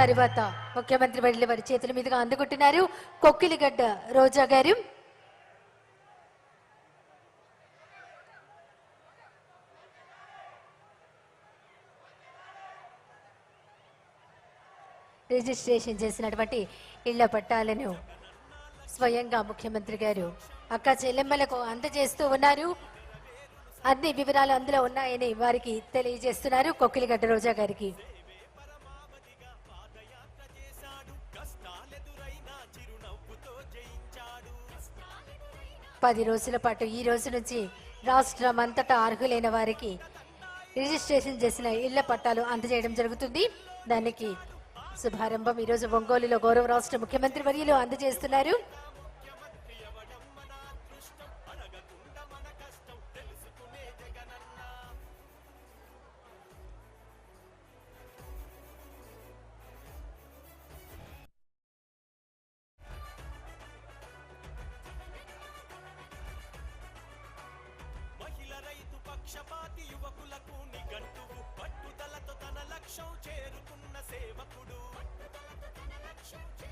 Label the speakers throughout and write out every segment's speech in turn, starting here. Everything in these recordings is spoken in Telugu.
Speaker 1: తర్వాత ముఖ్యమంత్రి వెళ్ళి వారి చేతుల మీదుగా అందుకుంటున్నారు కొక్కిలిగడ్డ రోజా గారు. రిజిస్ట్రేషన్ చేసినటువంటి ఇళ్ళ పట్టాలను స్వయంగా ముఖ్యమంత్రి గారు అక్క చెల్లెమ్మలకు అందజేస్తూ ఉన్నారు. అన్ని వివరాలు అందులో ఉన్నాయని వారికి తెలియజేస్తున్నారు కొక్కిలిగడ్డ రోజా గారికి. పది రోజుల పాటు ఈ రోజు నుంచి రాష్ట్రం అంతటా అర్హులైన వారికి రిజిస్ట్రేషన్ చేసిన ఇళ్ళ పట్టాలు అందజేయడం జరుగుతుంది. దానికి శుభారంభం. ఈరోజు ఒంగోలులో గౌరవ రాష్ట్ర ముఖ్యమంత్రి వర్యులు అందజేస్తున్నారు.
Speaker 2: రైతు పక్షపాతి యువకులకు నిఘంటువు. పట్టుదలతో తన లక్ష్యం చేరుకున్న సేవకుడు. వాలింటరు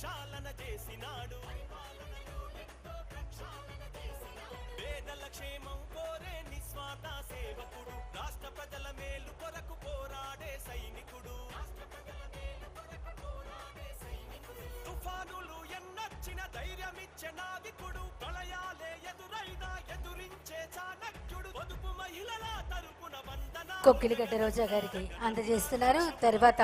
Speaker 2: ప్రక్షాళన చేసినాడు. పేదల క్షేమం కోరే నిస్వార్థ సేవకుడు రాష్ట్ర ప్రజల మేలు కొరకు పోరాడే సైనికుడు. తుఫానులు ఎన్నొచ్చిన ధైర్యమిచ్చే నావికుడు ప్రళయాలే ఎదురైనా ఎదురించే చాణక్యుడు. పొదుపు మహిళల తరపున వందన
Speaker 1: కొక్కిలిగడ్డ రోజా గారికి అందజేస్తున్నారు. తర్వాత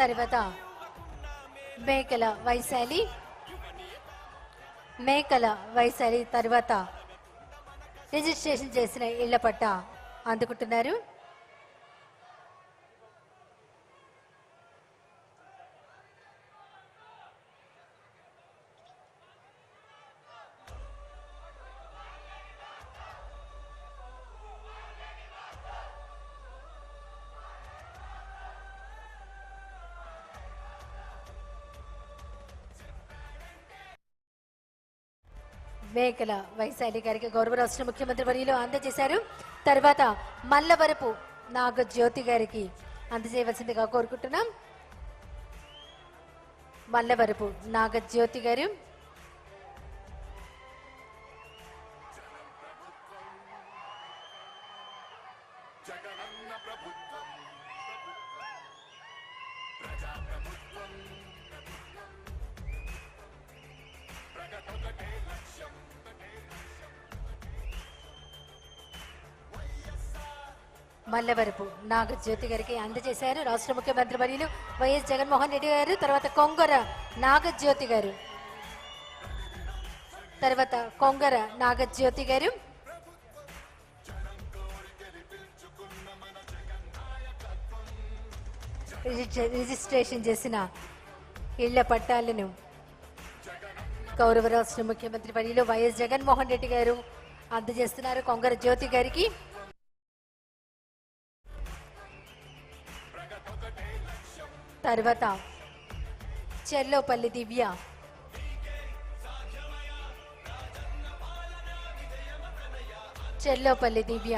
Speaker 1: తర్వాత మేకల వైశాలి మేకల వైశాలి తర్వాత రిజిస్ట్రేషన్ చేసిన ఇళ్ళ పట్ట అందుకుంటున్నారు. మేకల వైశాలి గారికి గౌరవ రాష్ట్ర ముఖ్యమంత్రి వర్యులు అందజేశారు. తర్వాత మల్లవరపు నాగ జ్యోతి గారికి అందజేయవలసిందిగా కోరుకుంటున్నాం. మల్లవరపు నాగ జ్యోతి గారు మల్లవరపు నాగ జ్యోతి గారికి అందజేశారు. రాష్ట్ర ముఖ్యమంత్రి వర్యులు వైఎస్ జగన్మోహన్ రెడ్డి గారు తర్వాత కొంగర నాగజ్యోతి గారు. తర్వాత కొంగర నాగజ్యోతి గారు. రిజిస్ట్రే- రిజిస్ట్రేషన్ చేసిన ఇళ్ళ పట్టాలను గౌరవ రాష్ట్ర ముఖ్యమంత్రి వర్యులు వైఎస్ జగన్మోహన్ రెడ్డి గారు అందజేస్తున్నారు. కొంగర జ్యోతి గారికి తర్వాత చెర్లోపల్లి దివ్య చెర్లోపల్లి దివ్య